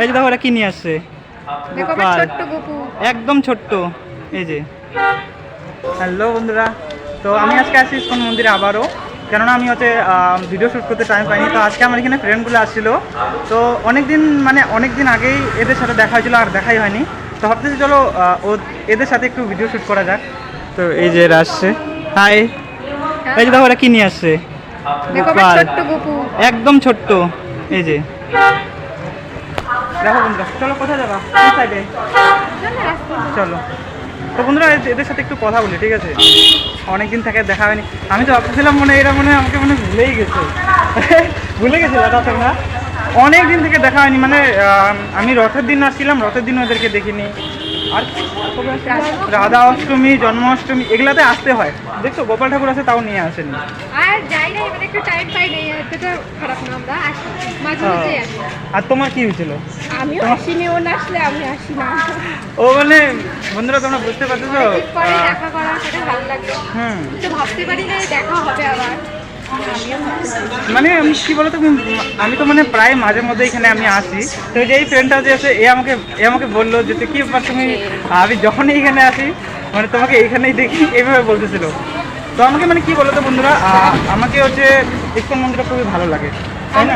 এই যে দেখো ওরা কি নিয়ে আসছে? একদম ছোট্ট। এই যে। হ্যালো বন্ধুরা। তো আমি আজকে আসছি ইস্কন মন্দিরে আবারও। কেননা আমি হচ্ছে ভিডিও শ্যুট করতে টাইম পাইনি। তো আজকে আমার এখানে ফ্রেন্ডগুলো আসছিল। তো অনেক দিন মানে অনেক দিন আগেই এদের সাথে দেখা হয়েছিল আর দেখাই হয়নি। তো ভাবতেছি চলো ও এদের সাথে একটু ভিডিও শ্যুট করা যাক। তো এই যে এরা আসছে। হাই এই যে দেখো ওরা কি নিয়ে আসছে? একদম ছোট্ট। এই যে। দেখো বন্ধুরা, চলো, কোথায় যাবা? কোন সাইডে চলো। তো বন্ধুরা এদের সাথে একটু কথা বলি, ঠিক আছে? অনেকদিন থেকে দেখা হয়নি। আমি তো ভাবতেছিলাম মনে এরা মনে আমাকে মনে ভুলেই গেছে। ভুলে গেছে দাদা তোমরা অনেক দিন থেকে দেখা হয়নি মানে আমি রথের দিন আসছিলাম, রথের দিন ওদেরকে দেখিনি। আর? রাধা অষ্টমী জন্মাষ্টমী এগুলাতে আসতে হয়। দেখছ গোপাল ঠাকুর আছে তাও নিয়ে আসেনি। আর যাই না এবার একটু টাইম পাই নাই এতটা খারাপ না আমরা আসি মাঝে মাঝে আসি। আর তোমার কি হয়েছিল? আসিনি ও না আসলে আমি আসি না ও মানে বন্ধুরা তোমরা বুঝতে পারছ তো পরে দেখা করার পরে ভালো লাগল। হুম। তো ভাবতে পারি না দেখা হবে আবার। মানে আমি কি বলতো আমি- আমি তো মানে প্রায় মাঝে মধ্যে এখানে আমি আসি। তো যে এই ফ্রেন্ডটা যে আছে এ আমাকে এ আমাকে বলল যে তুই কি তুমি আমি যখনই এখানে আসি মানে তোমাকে এইখানেই দেখি এইভাবে বলতেছিল। তো আমাকে মানে কি বলতো বন্ধুরা আমাকে হচ্ছে ইস্কন মন্দিরটা খুবই ভালো লাগে তাই না?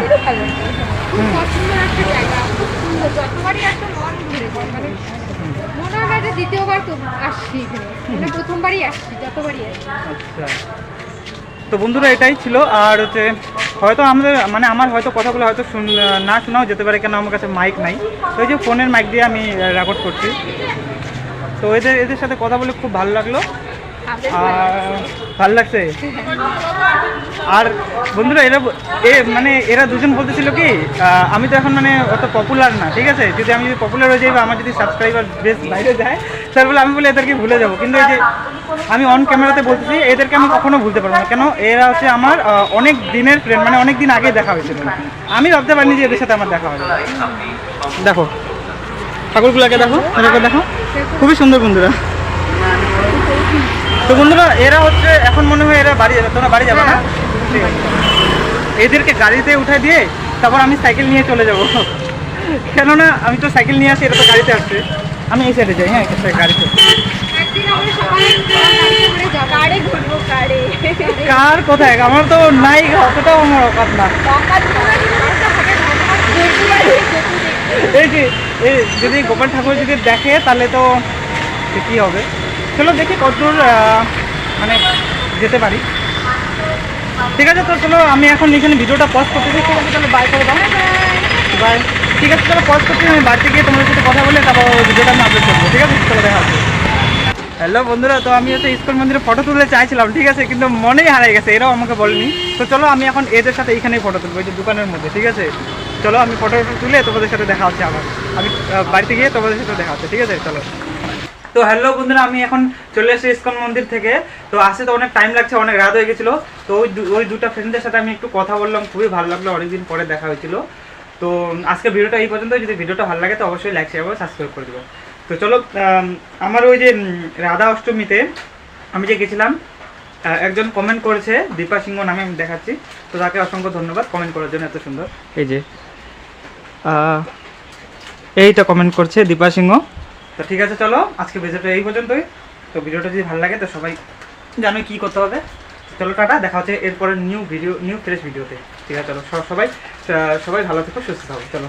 মন দ্বিতীয়বার তো আসছি এখানে। মানে প্রথমবারই আসছি যতবারই আসছি। আচ্ছা। তো বন্ধুরা এটাই ছিল। আর হচ্ছে হয়তো আমাদের মানে আমার হয়তো কথাগুলো হয়তো শুন না শোনাও যেতে পারে কেন আমার কাছে মাইক নাই। তো এই যে ফোনের মাইক দিয়ে আমি রেকর্ড করছি। তো এদের এদের সাথে কথা বলে খুব ভালো লাগল। আর ভালো লাগছে? আর বন্ধুরা, এরা এ মানে এরা দুজন বলতেছিল কি আমি তো এখন মানে অত পপুলার না, ঠিক আছে? যদি আমি যদি পপুলার হয়ে যাই বা আমার যদি সাবস্ক্রাইবার বেশ বাইরে যায়, তাহলে বলে আমি বলে এদেরকে ভুলে যাব। কিন্তু এই যে আমি অন ক্যামেরাতে বলতেছি, এদেরকে আমি কখনো ভুলতে পারব না। কেন? এরা হচ্ছে আমার অনেক দিনের ফ্রেন্ড মানে অনেক দিন আগেই দেখা হয়েছিল। আমি ভাবতে পারিনি যে এদের সাথে আমার দেখা হবে। দেখো, ঠাকুরগুলোকে দেখো এটাকে দেখো। খুবই সুন্দর বন্ধুরা। তো বন্ধুরা এরা হচ্ছে এখন মনে হয় এরা বাড়ি যাবে তোমরা বাড়ি যাবে না? আছে। এদেরকে গাড়িতে উঠে দিয়ে তারপর আমি সাইকেল নিয়ে চলে যাব। কেননা আমি তো সাইকেল নিয়ে আসি এরা তো গাড়িতে আসছে আমি এই সাইডে যাই হ্যাঁ গাড়িতে। একদিন আমরা সবাই গাড়িতে করে কোথায়? আমার তো নাই অতটাও আমার অকাত না। এই যে এই যদি গোপাল ঠাকুর যদি দেখে তাহলে তো কি হবে? চলো দেখি কতদূর মানে যেতে পারি। ঠিক আছে, তো চলো আমি এখন এখানে ভিডিওটা পজ করতেছি। ঠিক আছে চলো বাই করে দাও। বাই ঠিক আছে, তাহলে পজ করছি আমি বাড়িতে গিয়ে তোমাদের সাথে কথা বলে তারপর ভিডিওটা আমি আপলোড করব, ঠিক আছে? চলো দেখা হ্যালো বন্ধুরা, তো আমি হচ্ছে ইস্কন মন্দিরে ফটো তুলতে চাইছিলাম, ঠিক আছে, কিন্তু মনেই হারিয়ে গেছে, এরাও আমাকে বলেনি। তো চলো আমি এখন এদের সাথে এইখানেই ফটো তুলবো, এই যে দোকানের মধ্যে, ঠিক আছে? চলো আমি ফটো তুলে তোমাদের সাথে দেখা হচ্ছে আবার। আমি বাড়িতে গিয়ে তোমাদের সাথে দেখা হচ্ছে, ঠিক আছে? চলো। তো হ্যালো বন্ধুরা, আমি এখন চলে এসেছি ইস্কন মন্দির থেকে। তো আসতে তো অনেক টাইম লাগছে, অনেক রাত হয়ে গেছিল। তো ওই ওই দুটো ফ্রেন্ডদের সাথে আমি একটু কথা বললাম, খুবই ভালো লাগল, অনেকদিন পরে দেখা হয়েছিল। তো আজকে ভিডিওটা এই পর্যন্ত যদি ভিডিওটা ভালো লাগে তো অবশ্যই লাইক শেয়ার করে সাবস্ক্রাইব করে দেবো তো চলো আমার ওই যে রাধা অষ্টমীতে আমি যে গেছিলাম একজন কমেন্ট করেছে, দীপা সিংহ নামে আমি দেখাচ্ছি। তো তাকে অসংখ্য ধন্যবাদ কমেন্ট করার জন্য এত সুন্দর। এই যে এইটা কমেন্ট করছে দীপা সিংহ। তো ঠিক আছে, চলো। আজকে ভিডিওটা এই পর্যন্তই। তো ভিডিওটা যদি ভালো লাগে, তো সবাই জানো কি করতে হবে। চলো, টাটা। দেখা হচ্ছে এরপরে নিউ ভিডিও নিউ ফ্রেশ ভিডিওতে ঠিক আছে, চলো। সবাই সবাই ভালো থেকো, সুস্থ থাকো। চলো।